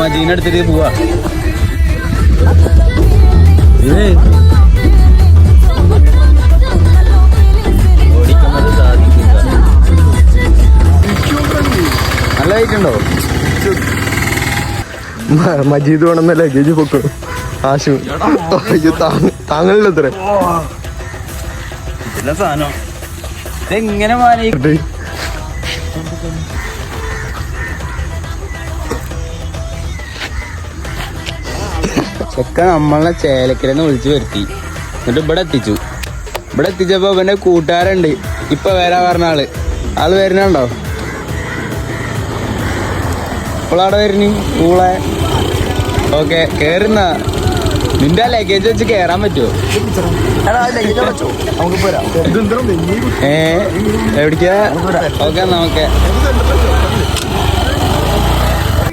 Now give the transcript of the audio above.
മജീനെ എടുത്തിട്ട് പോവാ. ഓടിക്കുന്നത് സാധിക്കില്ല. നല്ല വെയിറ്റ് മജീദ് വേണമെന്ന ലഗേജ് പൊക്കും? ആശു. അയ്യോ ഇല്ല സാധനം ഇതെങ്ങനെ മാനേ ചെക്ക നമ്മളെ ചേലക്കരന്ന് വിളിച്ചു വരുത്തി. എന്നിട്ട് ഇവിടെ എത്തിച്ചു. ഇവിടെ എത്തിച്ചപ്പോ ഇവന്റെ കൂട്ടുകാരുണ്ട്. ഇപ്പൊ വരാ പറഞ്ഞ ആൾ. ആൾ വരുന്നുണ്ടോ? ഇപ്പോളാടെ വരുന്നു. കൂളെ ഓക്കെ കേറുന്ന. നിന്റെ ലഗേജ് വെച്ച് കേറാൻ പറ്റുമോ ഏ എവിടേക്കാ? ഓക്കെ നോക്കെ